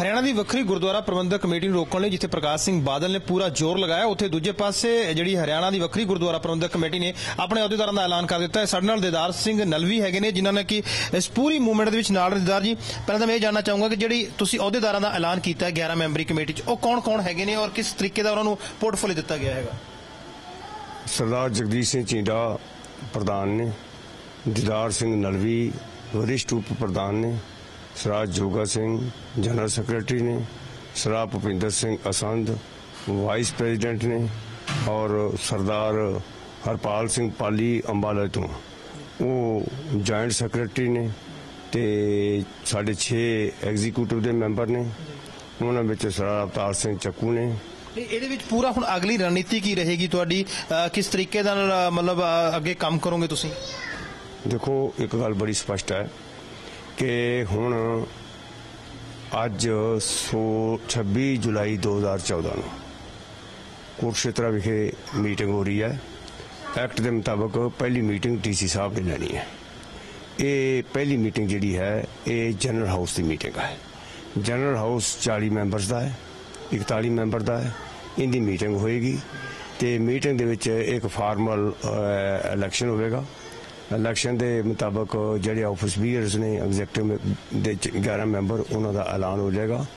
ਹਰਿਆਣਾ ਦੀ ਵੱਖਰੀ ਗੁਰਦੁਆਰਾ ਪ੍ਰਬੰਧਕ ਕਮੇਟੀ ਨੂੰ ਰੋਕਣ ਲਈ ਜਿੱਥੇ ਪ੍ਰਕਾਸ਼ ਸਿੰਘ ਬਾਦਲ ਨੇ ਪੂਰਾ ਜ਼ੋਰ ਲਗਾਇਆ, ਉੱਥੇ ਦੂਜੇ ਪਾਸੇ ਜਿਹੜੀ ਹਰਿਆਣਾ ਦੀ ਵੱਖਰੀ ਗੁਰਦੁਆਰਾ ਪ੍ਰਬੰਧਕ ਕਮੇਟੀ ਨੇ ਆਪਣੇ ਅਹੁਦੇਦਾਰਾਂ ਦਾ ਐਲਾਨ ਕਰ ਦਿੱਤਾ। ਹੈ ਸਾਡੇ ਨਾਲ ਦੇਦਾਰ ਸਿੰਘ ਨਲਵੀ ਹੈਗੇ ਨੇ, ਜਿਨ੍ਹਾਂ ਨੇ ਕਿ ਇਸ ਪੂਰੀ ਮੂਵਮੈਂਟ ਦੇ ਵਿੱਚ ਨਾਲ ਦੇਦਾਰ ਜੀ, ਪਹਿਲਾਂ ਤਾਂ ਮੈਂ ਇਹ ਜਾਣਨਾ ਚਾਹੂੰਗਾ ਕਿ ਜਿਹੜੀ ਤੁਸੀਂ ਅਹੁਦੇਦਾਰਾਂ ਦਾ ਐਲਾਨ ਕੀਤਾ ਹੈ 11 ਮੈਂਬਰੀ ਕਮੇਟੀ 'ਚ, ਉਹ ਕੌਣ-ਕੌਣ ਹੈਗੇ ਨੇ ਔਰ ਕਿਸ ਤਰੀਕੇ ਦਾ ਉਹਨਾਂ ਨੂੰ ਪੋਰਟਫੋਲੀਓ ਦਿੱਤਾ ਗਿਆ ਹੈਗਾ? ਸਰਦਾਰ ਜਗਦੀਸ਼ ਸਿੰਘ ਚੀਂਡਾ ਪ੍ਰਧਾਨ ਨੇ, ਦੀਦਾਰ ਸਿੰਘ ਨਲਵੀ, ਵਰਿਸ਼ਟ ਉਪ ਪ੍ਰਧਾਨ ਨੇ ਸਰਾਜ ਜੋਗਾ ਸਿੰਘ ਜਨਰਲ ਸੈਕਟਰੀ ਨੇ ਸਰਾ ਭੁਪਿੰਦਰ ਸਿੰਘ ਅਸੰਧ ਵਾਈਸ ਪ੍ਰੈਜ਼ੀਡੈਂਟ ਨੇ ਔਰ ਸਰਦਾਰ ਹਰਪਾਲ ਸਿੰਘ ਪਾਲੀ ਅੰਬਾਲਾ ਤੋਂ। ਉਹ ਜੁਆਇੰਟ ਸੈਕਟਰੀ ਨੇ ਤੇ ਸਾਡੇ 6 ਐਗਜ਼ੀਕਿਊਟਿਵ ਦੇ ਮੈਂਬਰ ਨੇ। ਉਹਨਾਂ ਵਿੱਚ ਸਰਦਾਰ ਅਵਤਾਰ ਸਿੰਘ ਚੱਕੂ ਨੇ। ਇਹਦੇ ਵਿੱਚ ਪੂਰਾ ਹੁਣ ਅਗਲੀ ਰਣਨੀਤੀ ਕੀ ਰਹੇਗੀ ਤੁਹਾਡੀ? ਕਿਸ ਤਰੀਕੇ ਨਾਲ, ਮਤਲਬ ਅੱਗੇ ਕੰਮ ਕਰੋਗੇ ਤੁਸੀਂ? ਦੇਖੋ ਇੱਕ ਗੱਲ ਬੜੀ ਸਪਸ਼ਟ ਹੈ। ਕਿ ਹੁਣ ਅੱਜ ਸੋ 26 ਜੁਲਾਈ 2014 ਨੂੰ ਕੁਰਸ਼ੇਤਰਾ ਵਿਖੇ ਮੀਟਿੰਗ ਹੋ ਰਹੀ ਹੈ। ਐਕਟ ਦੇ ਮੁਤਾਬਕ ਪਹਿਲੀ ਮੀਟਿੰਗ ਡੀਸੀ ਸਾਹਿਬ ਨੇ ਲੈਣੀ ਹੈ। ਇਹ ਪਹਿਲੀ ਮੀਟਿੰਗ ਜਿਹੜੀ ਹੈ, ਇਹ ਜਨਰਲ ਹਾਊਸ ਦੀ ਮੀਟਿੰਗ ਹੈ। ਜਨਰਲ ਹਾਊਸ 40 ਮੈਂਬਰਸ ਦਾ ਹੈ 41 ਮੈਂਬਰ ਦਾ ਹੈ। ਇਹਦੀ ਮੀਟਿੰਗ ਹੋਏਗੀ ਤੇ ਮੀਟਿੰਗ ਦੇ ਵਿੱਚ ਇੱਕ ਫਾਰਮਲ ਇਲੈਕਸ਼ਨ ਹੋਵੇਗਾ। ਇਲੈਕਸ਼ਨ ਦੇ ਮੁਤਾਬਕ ਜਿਹੜੇ ਆਫਿਸ ਬੀਅਰਸ ਨੇ, ਐਗਜ਼ੈਕਟਿਵ ਦੇ 'ਚ 11 ਮੈਂਬਰ, ਉਹਨਾਂ ਦਾ ਐਲਾਨ ਹੋ ਜਾਏਗਾ।